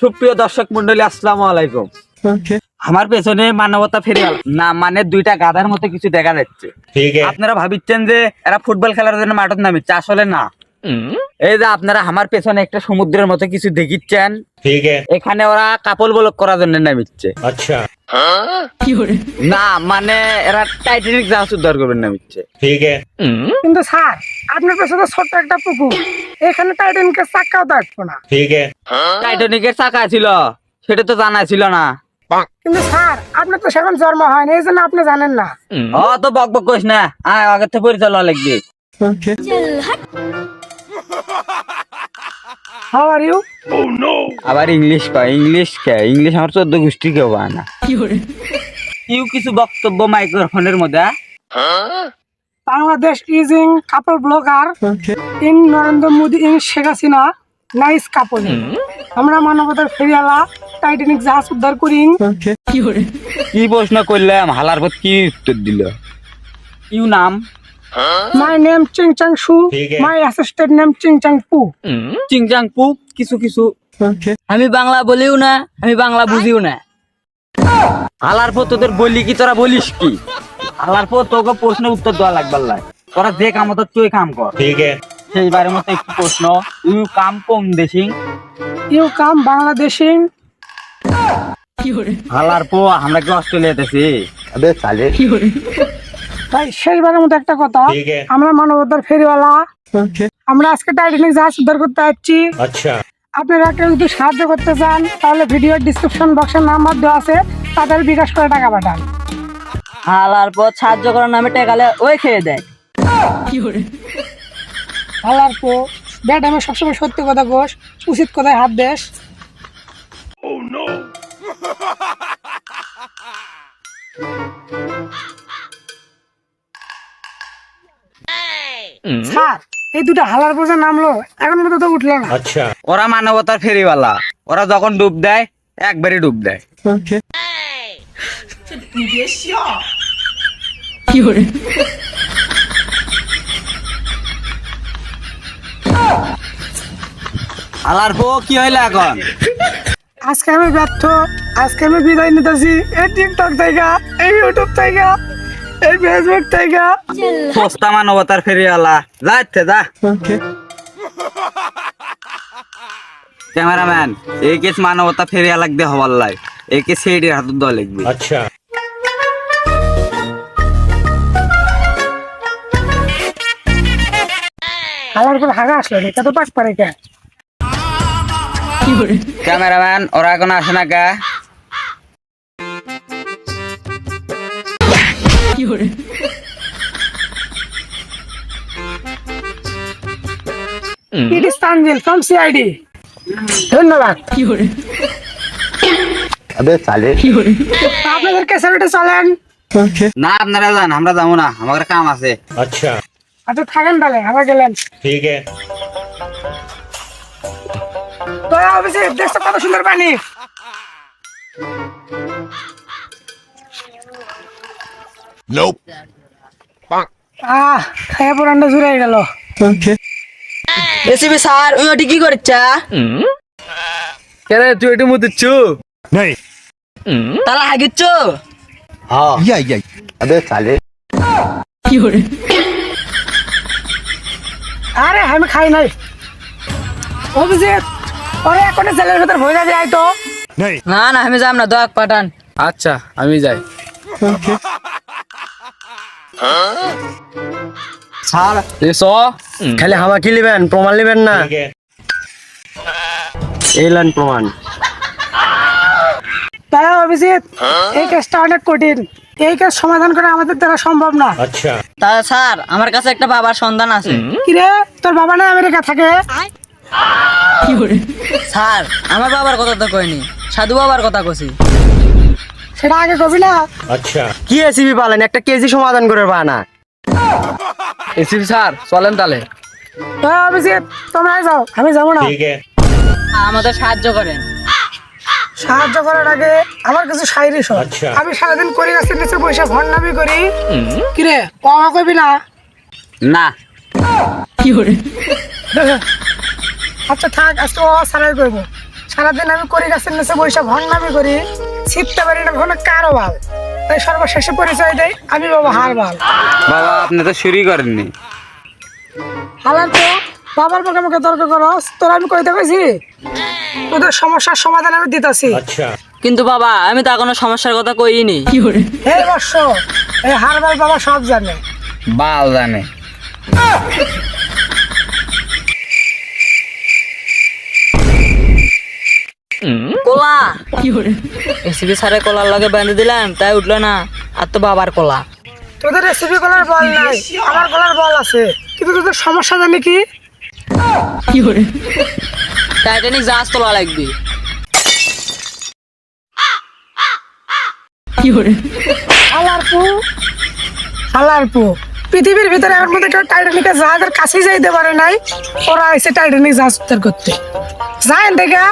সুপ্রিয় দর্শক মন্ডলী আসসালামু আলাইকুম। আমার পেছনে মানবতা ফিরে না মানে দুইটা গাধার মতো কিছু দেখা যাচ্ছে। আপনারা ভাবিচ্ছেন যে এরা ফুটবল খেলার জন্য মাঠত নামিচ্ছে আসলে না। এই যে আপনারা আমার পেছনে একটা সমুদ্রের মতো কিছু দেখিচ্ছেন। এখানে ওরা কাপল বলক করার জন্য নামিচ্ছে। আচ্ছা। না মানে এরা টাইটানিক জাহাজ উদ্ধার করবেন নামিচ্ছে। ঠিক কিন্তু স্যার আপনার পেছনে ছোট্ট একটা পুকুর। এখানে টাইটানিকের চাকাও থাকতো না। ঠিক টাইটানিকের চাকা ছিল সেটা তো জানা ছিল না। কিন্তু স্যার আপনার তো সেরকম জন্ম হয়নি এই জন্য আপনি জানেন না। ও তো বক বক কইস না। আয় আগে তো পরিচয় লাগবে হাউ আর ইউ আবার ইংলিশ কয়? ইংলিশ কে? ইংলিশ আমার চোদ্দ গোষ্ঠী কেউ পায় না। ইউ কিছু বক্তব্য মাইক্রোফোনের মধ্যে Bangladesh is in couple blogger in Narendra Modi in Sheikh Hasina nice couple আমরা মানবতার ফেরিয়ালা টাইটানিক জাহাজ উদ্ধার করি। কি প্রশ্ন করলাম? হালার পর কি উত্তর দিল? ইউ নাম মাই name Ching Chang Su my assistant name Ching Chang Pu Ching Chang পু কিছু কিছু আমি বাংলা বলিও না আমি বাংলা বুঝিও না। আলার পর তোদের বলি কি তোরা বলিস কি? আলার পর তোকে প্রশ্নের উত্তর দেওয়া লাগবার লাগে তোরা যে কাম তো তুই কাম কর। ঠিক সেইবারের মতো একটু প্রশ্ন ইউ কাম কোন দেশিং? ইউ কাম বাংলাদেশিং হালার পর আমরা কি অস্ট্রেলিয়াতে আছি? আবে চালে। ভাই শেষবারের মতো একটা কথা। আমরা মানবতার ফেরিওয়ালা। আমরা আজকে টাইটানিক জাহাজ উদ্ধার করতে যাচ্ছি। আচ্ছা। আপনারা কেউ যদি সাহায্য করতে চান তাহলে ভিডিওর ডিসক্রিপশন বক্সের নাম্বার দেওয়া আছে। তাদের বিকাশ করে টাকা পাঠান। হালার পর সাহায্য করার নামে টেকালে ওই খেয়ে দেয়। হালার পর ব্যাট আমি সবসময় সত্যি কথা ঘোষ উচিত কথায় হাত দেশ স্যার এই দুটো হালার পয়সা নামলো এখন তো উঠল না। আচ্ছা। ওরা মানবতার ফেরিওয়ালা। ওরা যখন ডুব দেয় একবারে ডুব দেয়। হালার পো কি হইল এখন? আজকে আমি ব্যর্থ আজকে আমি বিদায় নিতেছি এই টিকটক জায়গা এই ইউটিউব জায়গা। এই ফেসবুক থেকে। সস্তা মানবতার ফেরিওয়ালা। যাচ্ছে যা। ক্যামেরাম্যান এই কেস মানবতা ফেরিয়া লাগবে হওয়ার লাই। এই কেস সেইটির হাত দেওয়া লাগবে আচ্ছা। আমার উপর হাগা আসলো এটা তো পাশ পারে ক্যামেরাম্যান ওরা এখন আসে না কা? It is Tanvil from CID. ধন্যবাদ। আবে সালে আপনাদের ক্যাসেলটা চালান। না আপনারা যান আমরা যাব না আমার কাম আছে। আচ্ছা। আচ্ছা থাকেন তাহলে আবার গেলেন। ঠিক আছে। তো অফিসে দেখছ কত সুন্দর পানি? আহ খায়া পুরানটা জুড়ে গেল। এসিবি স্যার ওই ওটি কি করছা? কেন তুই একটু মুদিচ্ছ তারা হাগিচ্ছ? আবে চালে আরে আমি খাই নাই। অফিসে ওরে এখন ছেলের ভেতর ভয় যাবে তো। না না আমি যাম না দয়াক পাঠান। আচ্ছা আমি যাই। খালি প্রমাণ না? এই প্রমাণ। সমাধান করা আমাদের সম্ভব না। আচ্ছা। তা স্যার আমার কাছে একটা বাবার সন্ধান আছে। কি রে? তোর বাবা না আমেরিকা থাকে? স্যার আমার বাবার কথা কইনি। সাধু বাবার কথা কইছি। সেটা আগে কবি না? আচ্ছা। কি এসিবি পালেন? একটা কেজি সমাধান করে বানা এসিবি স্যার চলেন তাহলে। হ্যাঁ তোমরা যাও। আমি যাব না। আমাদের সাহায্য করেন। সাহায্য করার আগে আমার কিছু শোন আচ্ছা। আমি সারাদিন করে গাছের নিচে বসে ভন্ডামি করি। কিরে কবি না? না। কি করে? আচ্ছা থাক আজকে ও সারাই করব। সারাদিন আমি করে গাছের নিচে বসে ভন্ডামি করি। ছিটতে পারি না ঘন কারও বাল। তাই সর্বশেষে পরিচয় দেয় আমি বাবা হার বাল। বাবা আপনি তো শুরু করেননি। হালার তো বাবার মুখে মুখে তর্ক করস তোর আমি কইতে কইছি তোদের সমস্যার সমাধান আমি দিতেছি। কিন্তু বাবা আমি তো কোনো সমস্যার কথা কইনি হে বর্ষ এই হারবাল বাবা সব জানে। বাল জানে। কোলা। এসিবি স্যারে কলার লগে বেঁধে দিলাম তাই উঠল না। আর তো বাবার কলা। তোদের রেসিপি গলার বল নাই আমার গলার বল আছে। কিন্তু তোদের সমস্যা জানি কি? টাইটানিক জাহাজ তোলা লাগবে। হালার পু। হালার পু। পৃথিবীর ভিতরে আমার মধ্যে কেউ টাইটানিকের জাহাজের কাছে যাইতে পারে নাই। ওরা এসে টাইটানিক জাহাজ উদ্ধার করতে। যায় দেখা।